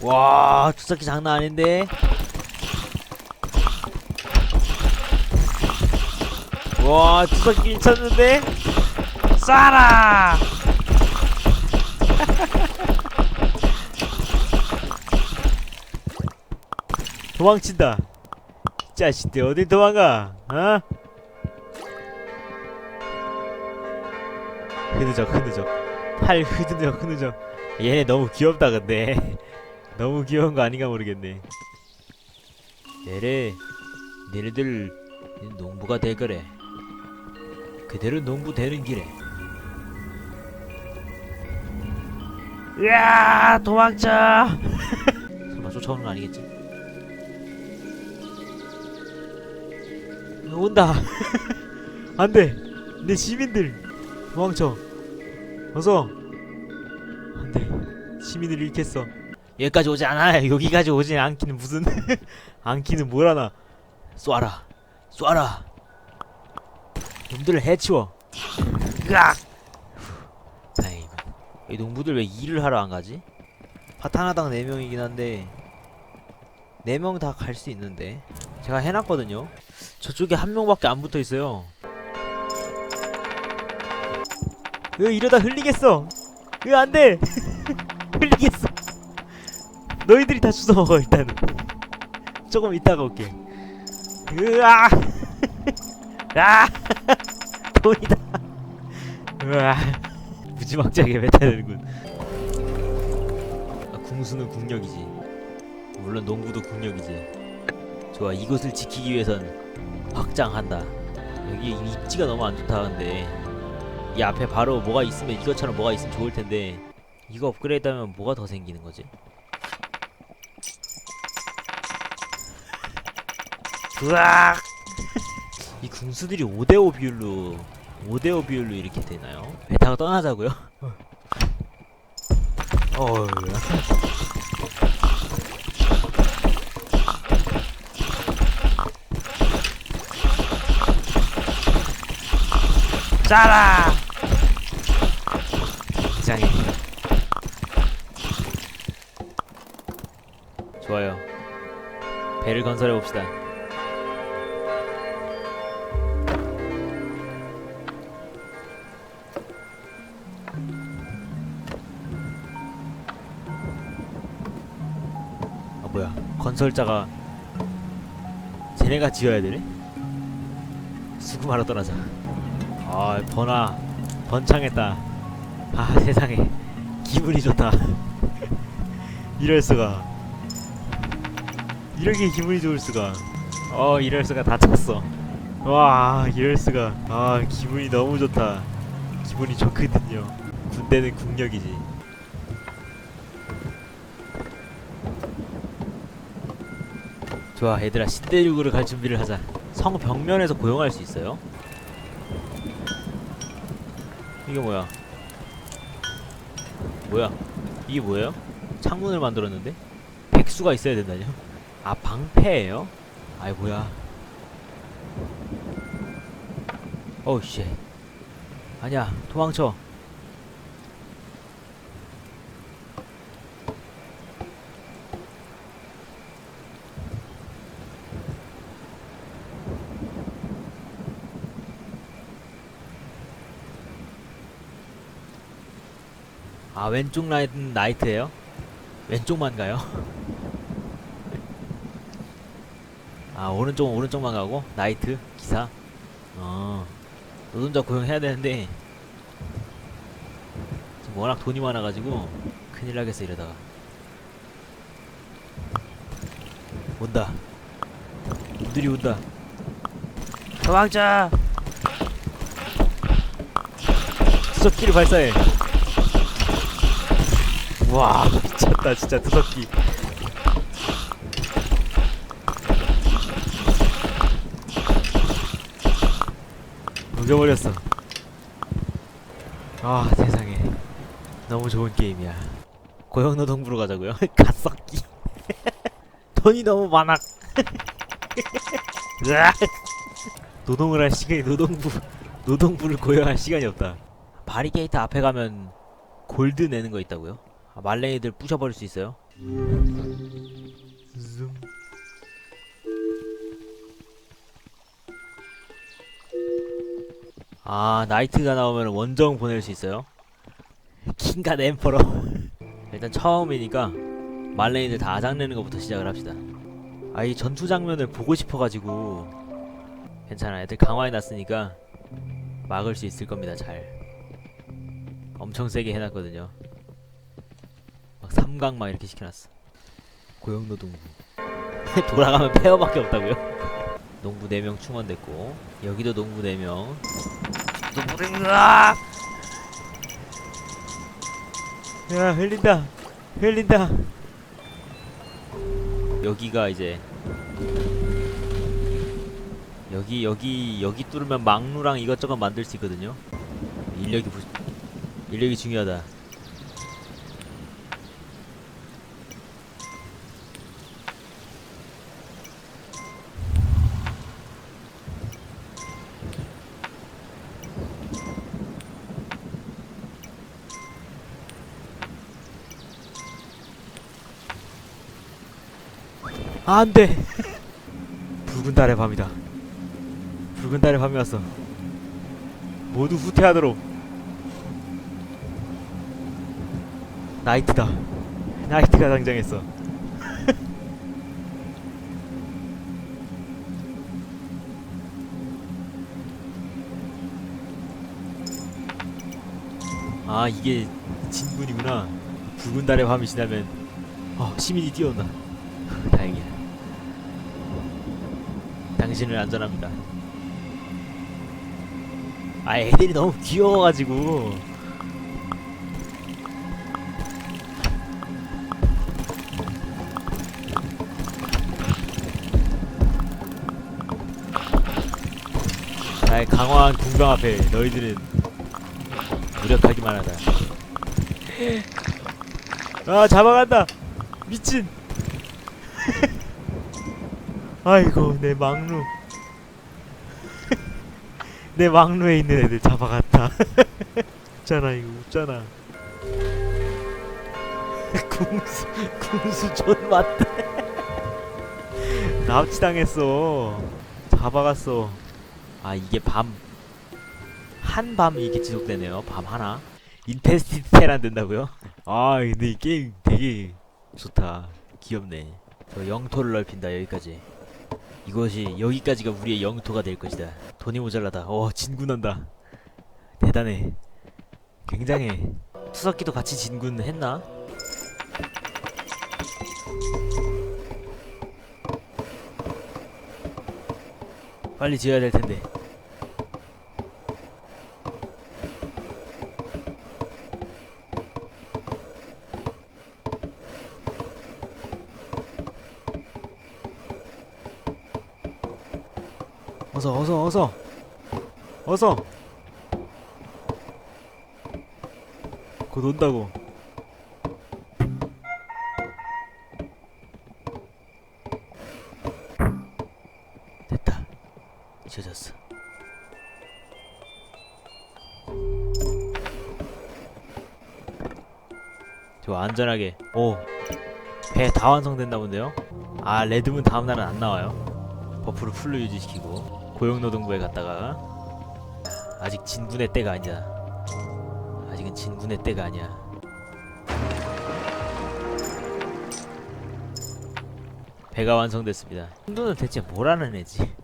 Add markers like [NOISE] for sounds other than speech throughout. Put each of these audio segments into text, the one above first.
와 주석기 장난 아닌데. 와 주석기 미쳤는데? 쏴라! 도망친다. 이 자식들 어딜 도망가 어? 흐느적 흐느적. 팔 흐느적 흐느적. 얘네 너무 귀엽다 근데 너무 귀여운 거 아닌가 모르겠네. 내래 니네들 농부가 될 거래. 그대로 농부 되는 길에. 으아 도망쳐. [LAUGHS] 설마 쫓아오는 거 아니겠지? 온다. [LAUGHS] 안돼. 내 시민들 도망쳐. 어서. 안돼. 시민을 잃겠어 여기까지 오지 않아요 [LAUGHS] 여기까지 오지 않기는 무슨 [LAUGHS] 않기는 뭐라나. 쏴라. 쏴라. 놈들을 해치워. 으악! 다행이군 이 농부들 왜 일을 하러 안 가지? 밭 하나당 4명이긴 한데 4명 다 갈 수 있는데. 제가 해놨거든요. 저쪽에 한 명밖에 안 붙어 있어요. 으 이러다 흘리겠어. 으 안돼 [LAUGHS] 너희들이 다 주워 먹어 일단은. 조금 이따가 올게. 으아! [LAUGHS] 아! [LAUGHS] 돈이다. 으아! 무지막지하게 뱉어내는군. 아, 궁수는 국력이지. 물론 농부도 국력이지. 좋아 이곳을 지키기 위해선 확장한다. 여기 입지가 너무 안 좋다 근데. 이 앞에 바로 뭐가 있으면 이것처럼 뭐가 있으면 좋을 텐데 이거 업그레이드하면 뭐가 더 생기는 거지? 으악! [LAUGHS] 이 궁수들이 5대5 비율로 5대5 비율로 이렇게 되나요? 베타가 떠나자고요? [LAUGHS] 어휴 짜라! 이상해 좋아요 배를 건설해 봅시다 건설자가 쟤네가 지어야 되네? 수금하러 떠나자. 아 번화 번창했다. 아 세상에. 기분이 좋다. [LAUGHS] 이럴 수가. 이렇게 기분이 좋을 수가. 어 이럴 수가. 다 찼어. 와 이럴 수가. 아 기분이 너무 좋다. 기분이 좋거든요. 군대는 국력이지 좋아 얘들아 신대륙으로 갈 준비를 하자 성 벽면에서 고용할 수 있어요? 이게 뭐야 뭐야 이게 뭐예요? 창문을 만들었는데? 백수가 있어야 된다뇨? 아 방패예요? 아이 뭐야 어우 씨 아니야 도망쳐 아 왼쪽 라인 나이트예요? 왼쪽만 가요? [LAUGHS] 아 오른쪽 오른쪽만 가고? 나이트? 기사? 어. 노동자 고용해야 되는데. 지금 워낙 돈이 많아가지고 큰일 나겠어 이러다가. 온다. 놈들이 온다. 도망쳐! 수석기를 발사해 와 미쳤다 진짜 투석기. 녹여버렸어. 아 세상에. 너무 좋은 게임이야. 고용노동부로 가자고요? [LAUGHS] 갓석기. [LAUGHS] 돈이 너무 많아! [LAUGHS] 노동을 할 시간이 노동부 노동부를 고용할 시간이 없다. 바리게이트 앞에 가면 골드 내는 거 있다고요? 아, 말랭이들 부셔버릴 수 있어요? 줌. 아 나이트가 나오면 원정 보낼 수 있어요? 킹갓 엠퍼러. [LAUGHS] 일단 처음이니까 말레이들 다 아장내는 것부터 시작을 합시다. 아 이 전투 장면을 보고 싶어가지고 괜찮아. 애들 강화해놨으니까 막을 수 있을 겁니다 잘. 엄청 세게 해놨거든요. 막 삼각 막 이렇게 시켜놨어. 고용노동부. [LAUGHS] 돌아가면 폐허밖에 없다고요? [LAUGHS] 농부 4명 충원됐고 여기도 농부 4명. 농부 4명 으아! 야 흘린다. 흘린다. 여기가 이제 여기 여기 여기 뚫으면 막루랑 이것저것 만들 수 있거든요. 인력이 부... 인력이 중요하다 안 돼. 붉은 달의 밤이다. 붉은 달의 밤이 왔어. 모두 후퇴하도록. 나이트다. 나이트가 등장했어. [LAUGHS] 아 이게 진군이구나. 붉은 달의 밤이 지나면 어 시민이 뛰어온다 다행이야 당신을 안전합니다. 아 애들이 너무 귀여워가지고. 나의 강화한 궁강 앞에 너희들은 무력하기만 하다. 아 잡아간다. 미친 아이고 내 막루. [LAUGHS] 내 막루에 있는 애들 잡아갔다. [LAUGHS] 웃잖아 이거 웃잖아. [LAUGHS] 궁수 궁수 존 맞대 납치당했어. 잡아갔어. 아 이게 밤. 한 밤 이게 지속되네요. 밤 하나. 인테스티테란 된다고요? 아 근데 이 게임 되게 좋다. 귀엽네. 저 영토를 넓힌다 여기까지 이것이 여기까지가 우리의 영토가 될 것이다. 돈이 모자라다. 어 진군한다. 대단해. 굉장해. 투석기도 같이 진군했나? 빨리 지어야 될 텐데 어서 어서 어서 어서. 곧 온다고. 됐다. 지어졌어. 저 안전하게. 오배 다 완성됐나 본데요? 아 레드문 다음날은 안 나와요? 버프를 풀로 유지시키고 고용노동부에 갔다가 아직 진군의 때가 아니야. 아직은 진군의 때가 아니야. 배가 완성됐습니다. 신도는 대체 뭐라는 애지?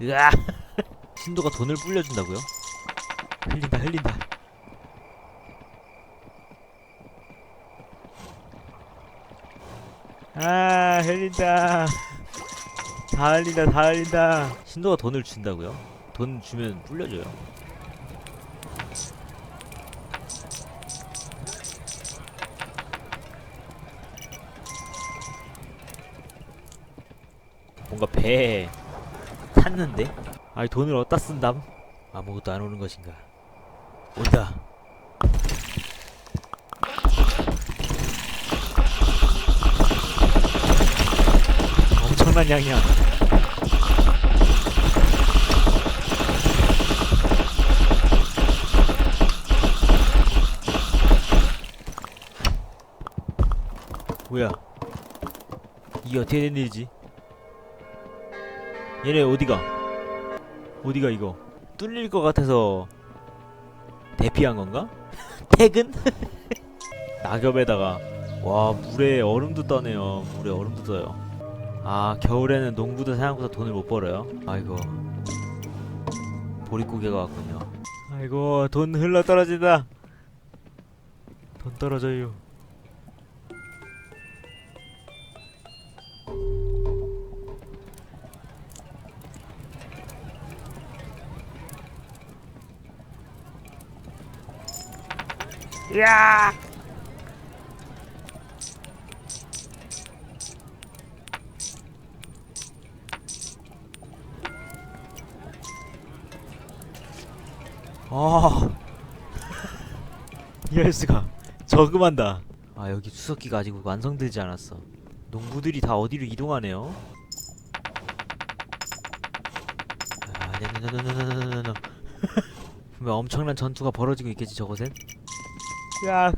으아! [LAUGHS] 신도가 돈을 불려준다고요? 흘린다 흘린다. 아 흘린다. 다 흘린다 다 흘린다. 신도가 돈을 준다고요? 돈 주면 불려줘요 뭔가 배에 탔는데? 아니 돈을 어디다 쓴담? 아무것도 안 오는 것인가 온다 엄청난 양이야 뭐야? 이게 어떻게 된 일이지? 얘네 어디가? 어디가 이거? 뚫릴 것 같아서 대피한 건가? [LAUGHS] 퇴근? [LAUGHS] 낙엽에다가 와 물에 얼음도 떠네요. 물에 얼음도 떠요. 아 겨울에는 농부도 생각보다 돈을 못 벌어요. 아이고 보릿고개가 왔군요. 아이고 돈 흘러 떨어진다. 돈 떨어져요. 야! 아. 이럴 수가 저금한다. 아 여기 수석기가 아직 완성되지 않았어. 농부들이 다 어디로 이동하네요? 아, 분명 엄청난 전투가 벌어지고 있겠지 저곳엔? 야.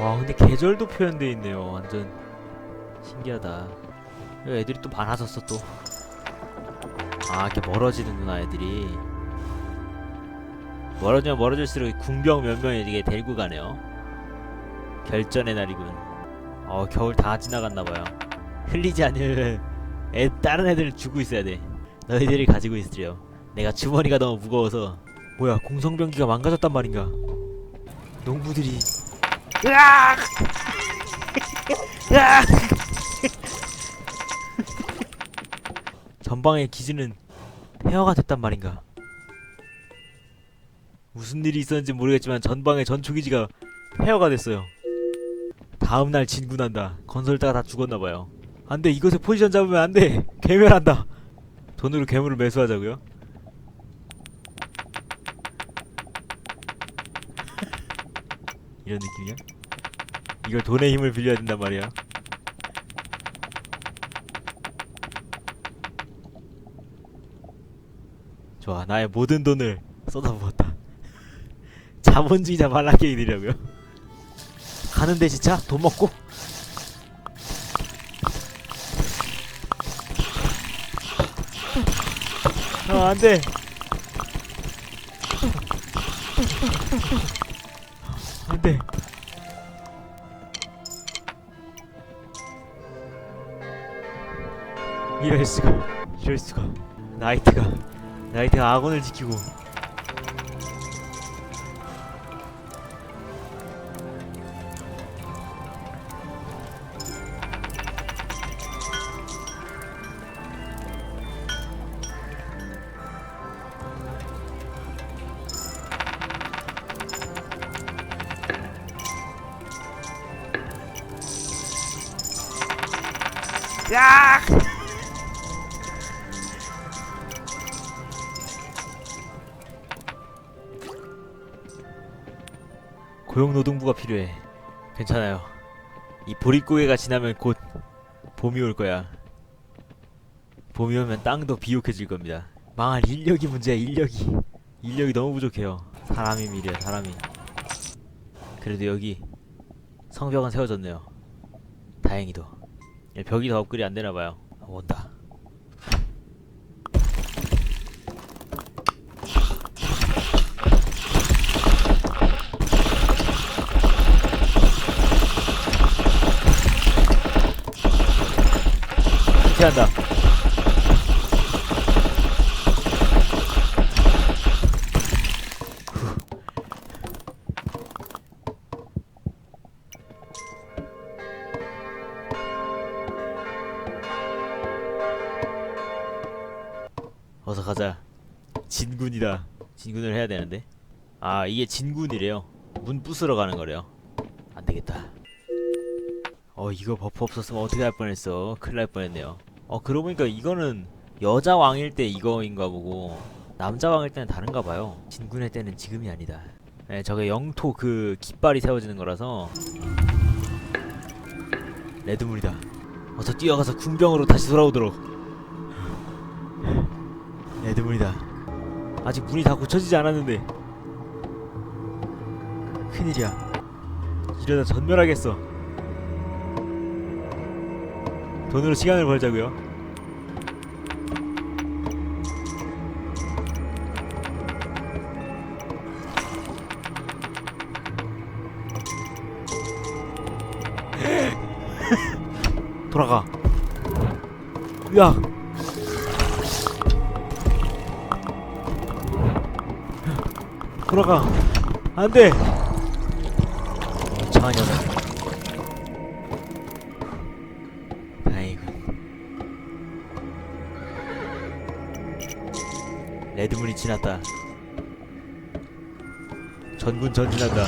와 근데 계절도 표현돼 있네요 완전 신기하다. 애들이 또 많아졌어 또아 이렇게 멀어지는구나 애들이. 멀어지면 멀어질수록 궁병 몇 명이 이게 데리고 가네요. 결전의 날이군. 어 겨울 다 지나갔나봐요. 흘리지 않으면 [LAUGHS] 애 다른 애들 주고 있어야 돼. 너희들이 가지고 있으렴 내가 주머니가 너무 무거워서. 뭐야 공성병기가 망가졌단 말인가? 농부들이. 으악! [LAUGHS] 으악! 전방의 기지는 폐허가 됐단 말인가? 무슨 일이 있었는지 모르겠지만 전방의 전초기지가 폐허가 됐어요. 다음 날 진군한다. 건설자가 다 죽었나봐요. 안돼 이곳에 포지션 잡으면 안돼 괴멸한다. 돈으로 괴물을 매수하자고요? 이런 느낌이야? 이걸 돈의 힘을 빌려야 된단 말이야. 좋아, 나의 모든 돈을 쏟아부었다. [LAUGHS] 자본주의자 말라게이들이라고요. 가는데 진짜 돈 먹고. 어, 안 돼. 안 돼. 이럴 수가 이럴 수가 나이트가 나이트가 아군을 지키고 고용노동부가 필요해. 괜찮아요. 이 보릿고개가 지나면 곧 봄이 올 거야. 봄이 오면 땅도 비옥해질 겁니다. 망할 인력이 문제야, 인력이. 인력이 너무 부족해요. 사람이 미래, 사람이. 그래도 여기 성벽은 세워졌네요. 다행히도. 예, 벽이 더 업글이 안 되나 봐요. 아, 온다. 피 한다. 어서 가자. 진군이다. 진군을 해야 되는데. 아 이게 진군이래요. 문 부수러 가는 거래요. 안 되겠다. 어 이거 버프 없었으면 어떻게 할 뻔했어. 큰일 날 뻔했네요. 어 그러고 보니까 이거는 여자 왕일 때 이거인가 보고 남자 왕일 때는 다른가 봐요. 진군의 때는 지금이 아니다. 네, 저게 영토 그 깃발이 세워지는 거라서 레드물이다. 어서 뛰어가서 궁병으로 다시 돌아오도록. 레드물이다. 아직 문이 다 고쳐지지 않았는데 큰일이야. 이러다 전멸하겠어. 돈으로 시간을 벌자고요. [LAUGHS] 돌아가. 야. 돌아가. 안 돼. 다행이 레드문이 지났다. 전군 전진한다.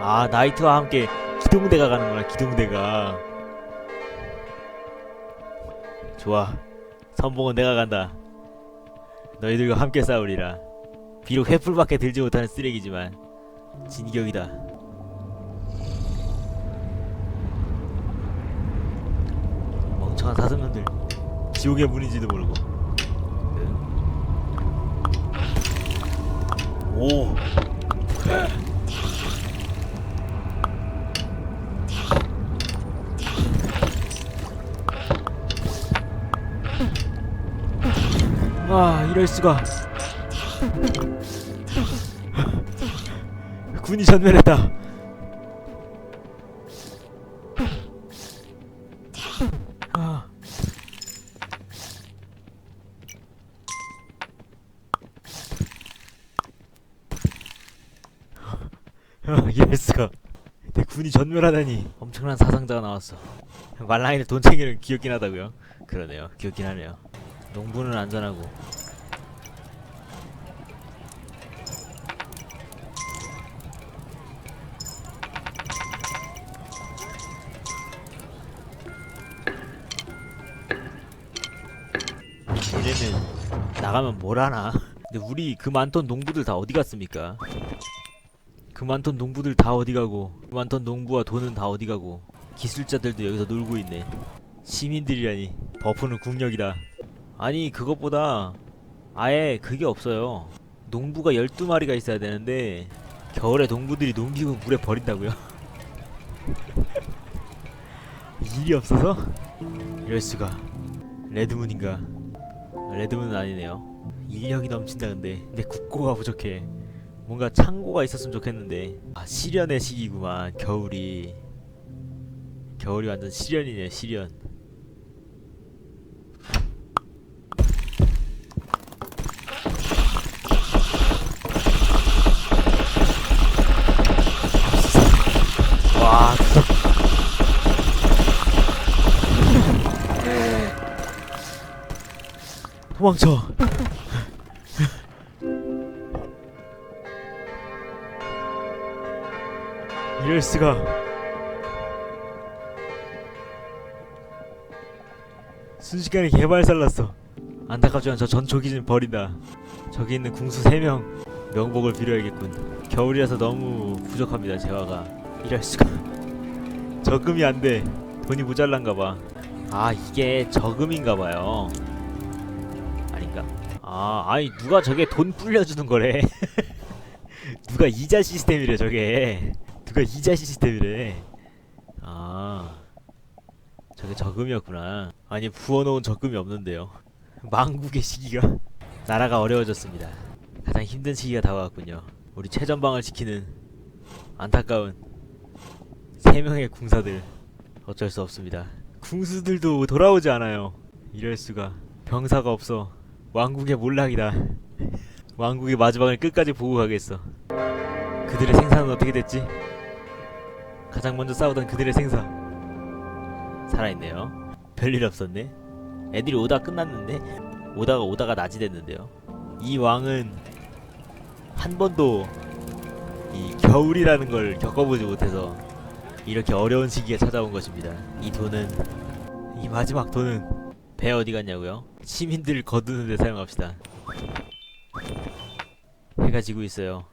아 나이트와 함께 기동대가 가는구나 기동대가 좋아 선봉은 내가 간다 너희들과 함께 싸우리라 비록 횃불밖에 들지 못하는 쓰레기지만 진격이다. 멍청한 사슴놈들. 지옥의 문인지도 모르고. 오. 아 이럴 수가 군이 전멸했다. 아. 아, 이럴 수가. 내 군이 전멸하다니. 엄청난 사상자가 나왔어. 말랑이는 돈 챙기는 귀엽긴 하다고요. 그러네요. 귀엽긴 하네요. 농부는 안전하고 나가면 뭘 하나? 근데 우리 그 많던 농부들 다 어디 갔습니까? 그 많던 농부들 다 어디 가고 그 많던 농부와 돈은 다 어디 가고 기술자들도 여기서 놀고 있네. 시민들이라니 버프는 국력이다. 아니 그것보다 아예 그게 없어요. 농부가 12마리가 있어야 되는데 겨울에 농부들이 농기구 물에 버린다고요? [LAUGHS] 일이 없어서? 이럴 수가. 레드문인가 레드문은 아니네요. 인력이 넘친다 근데. 근데 국고가 부족해. 뭔가 창고가 있었으면 좋겠는데. 아 시련의 시기구만. 겨울이. 겨울이 완전 시련이네 시련 도망쳐. [LAUGHS] 이럴 수가. 순식간에 개발살 났어. 안타깝지만 저 전초기 좀 버린다. 저기 있는 궁수 3명. 명복을 빌어야겠군. 겨울이라서 너무 부족합니다 재화가. 이럴 수가. 적금이 안 돼. 돈이 모자란가 봐. 아 이게 저금인가 봐요 아 아니 누가 저게 돈 불려주는 거래? [LAUGHS] 누가 이자 시스템이래 저게. 누가 이자 시스템이래. 아 저게 적금이었구나. 아니 부어놓은 적금이 없는데요. 망국의 시기가 [LAUGHS] 나라가 어려워졌습니다. 가장 힘든 시기가 다가왔군요. 우리 최전방을 지키는 안타까운 세 명의 궁사들. 어쩔 수 없습니다. 궁수들도 돌아오지 않아요. 이럴 수가. 병사가 없어 왕국의 몰락이다 왕국의 마지막을 끝까지 보고 가겠어 그들의 생사는 어떻게 됐지? 가장 먼저 싸우던 그들의 생사 살아있네요 별일 없었네 애들이 오다 끝났는데 오다가 오다가 낮이 됐는데요. 이 왕은 한 번도 이 겨울이라는 걸 겪어보지 못해서 이렇게 어려운 시기가 찾아온 것입니다. 이 돈은 이 마지막 돈은 배 어디 갔냐고요? 시민들 거두는 데 사용합시다. 해가 지고 있어요.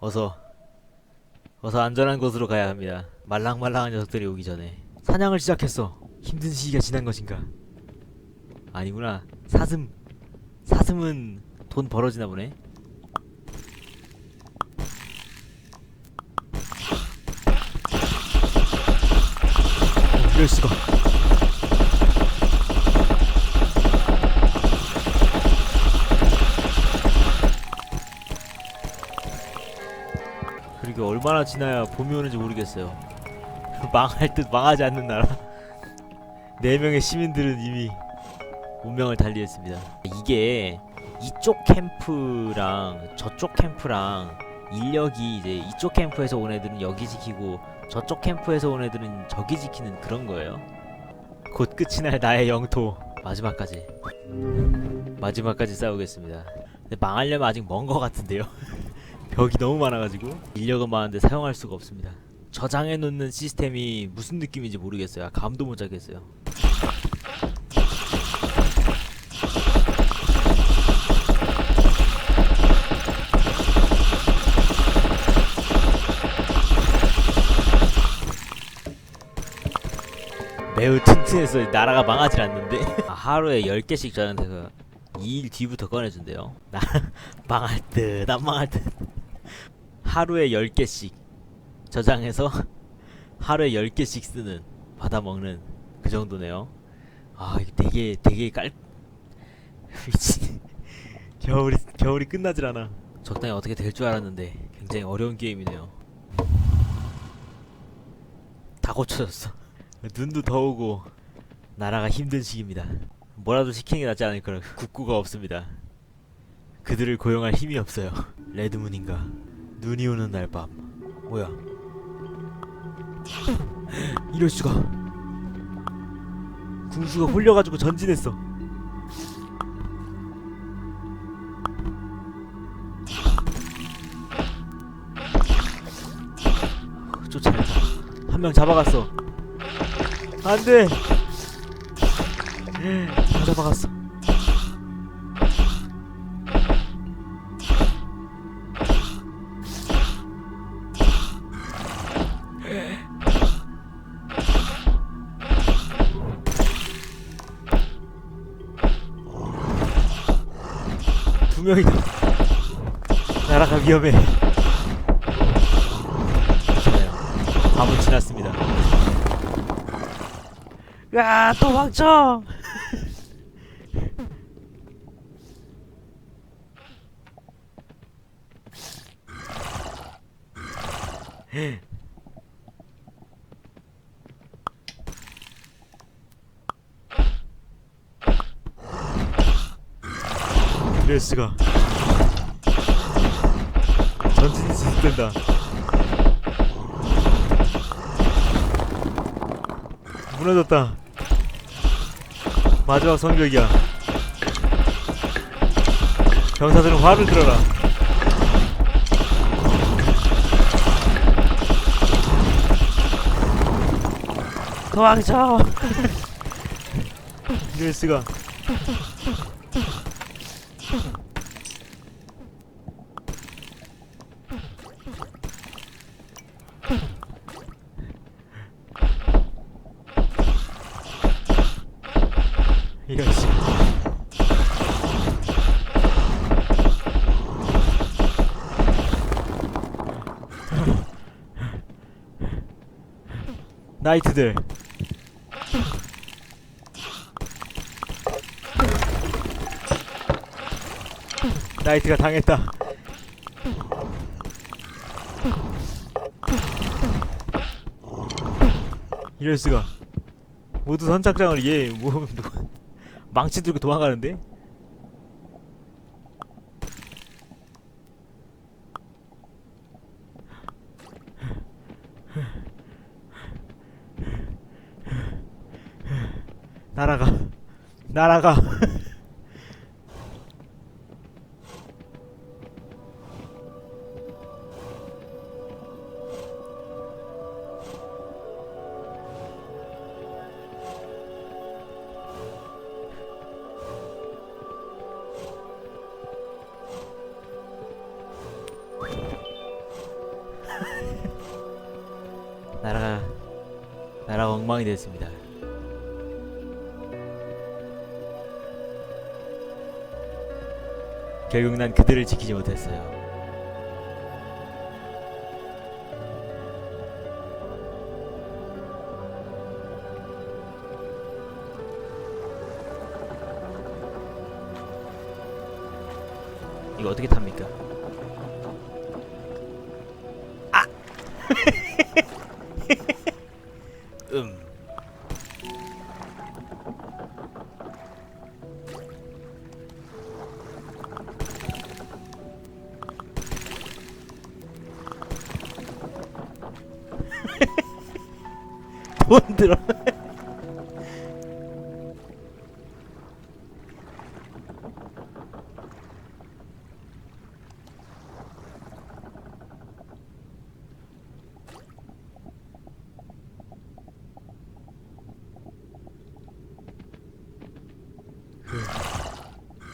어서 어서 안전한 곳으로 가야 합니다. 말랑말랑한 녀석들이 오기 전에 사냥을 시작했어. 힘든 시기가 지난 것인가? 아니구나. 사슴 사슴은 돈 벌어지나 보네. 어, 이럴 수가. 그리고 얼마나 지나야 봄이 오는지 모르겠어요. [LAUGHS] 망할 듯 망하지 않는 나라. [LAUGHS] 네 명의 시민들은 이미 운명을 달리했습니다. 이게 이쪽 캠프랑 저쪽 캠프랑 인력이 이제 이쪽 캠프에서 온 애들은 여기 지키고 저쪽 캠프에서 온 애들은 저기 지키는 그런 거예요. 곧 끝이 날 나의 영토 마지막까지 마지막까지 싸우겠습니다. 근데 망하려면 아직 먼거 같은데요. [LAUGHS] 벽이 너무 많아가지고 인력은 많은데 사용할 수가 없습니다. 저장해 놓는 시스템이 무슨 느낌인지 모르겠어요. 아, 감도 못 잡겠어요. 매우 튼튼해서 나라가 망하질 않는데. [LAUGHS] 아, 하루에 10개씩 저한테 그 2일 뒤부터 꺼내준대요. 나 [LAUGHS] 망할 듯 안 망할 듯. 하루에 10개씩 저장해서 [LAUGHS] 하루에 10개씩 쓰는 받아먹는 그 정도네요. 아 이거 되게 되게 깔 미친. 겨울이 겨울이 끝나질 않아. 적당히 어떻게 될 줄 알았는데 굉장히 어려운 게임이네요. 다 고쳐졌어 눈도 더 오고 나라가 힘든 시기입니다. 뭐라도 시키는 게 낫지 않을까 국구가 없습니다. 그들을 고용할 힘이 없어요. 레드문인가 눈이 오는 날 밤. 뭐야? [LAUGHS] 이럴 수가. 군수가 홀려가지고 전진했어. 쫓아냈다. 한 명 잡아갔어. 안돼. 다 잡아갔어. 두 명이다. 나라가 위험해 야 도망쳐. 이럴 수가 전진이 지속된다. 무너졌다 마지막 성벽이야. 병사들은 화를 들어라. 도망쳐! [LAUGHS] 수가. 이럴 수가. 나이트들. 나이트가 당했다. 이럴 수가. 모두 선착장을 얘 뭐 망치 들고 도망가는데 날아가. 나라가 나라가 엉망이 됐습니다. 결국 난 그들을 지키지 못했어요. 이거 어떻게 탑 돈 들어.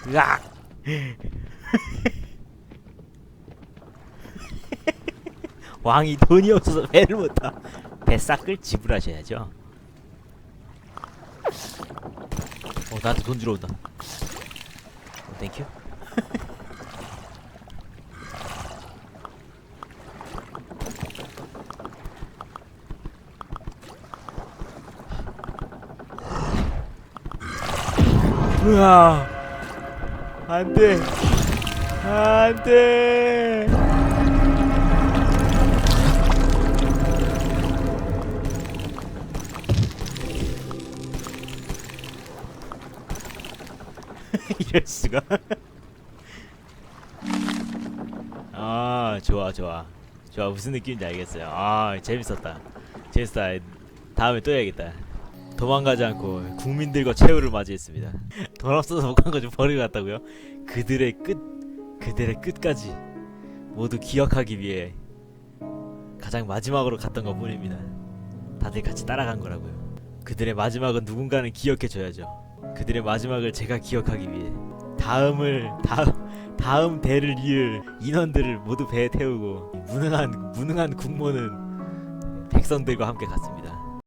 으악! 왕이 돈이 없어서 배를 못 타. 배싹을 지불하셔야죠. 어, 나한테 돈 주러 온다. 어, 땡큐. 으아! 안 돼! 안 돼! 수가. [LAUGHS] 아, 좋아, 좋아. 좋아, 무슨 느낌인지 알겠어요. 아, 재밌었다. 재밌었다. 다음에 또 해야겠다. 도망가지 않고 국민들과 최후를 맞이했습니다. [LAUGHS] 돈 없어서 못 간 거 좀 버리고 갔다고요? 그들의 끝, 그들의 끝까지 모두 기억하기 위해 가장 마지막으로 갔던 것 뿐입니다. 다들 같이 따라간 거라고요. 그들의 마지막은 누군가는 기억해 줘야죠. 그들의 마지막을 제가 기억하기 위해 다음을 다음 다음 대를 이을 인원들을 모두 배에 태우고 무능한 무능한 국모는 백성들과 함께 갔습니다.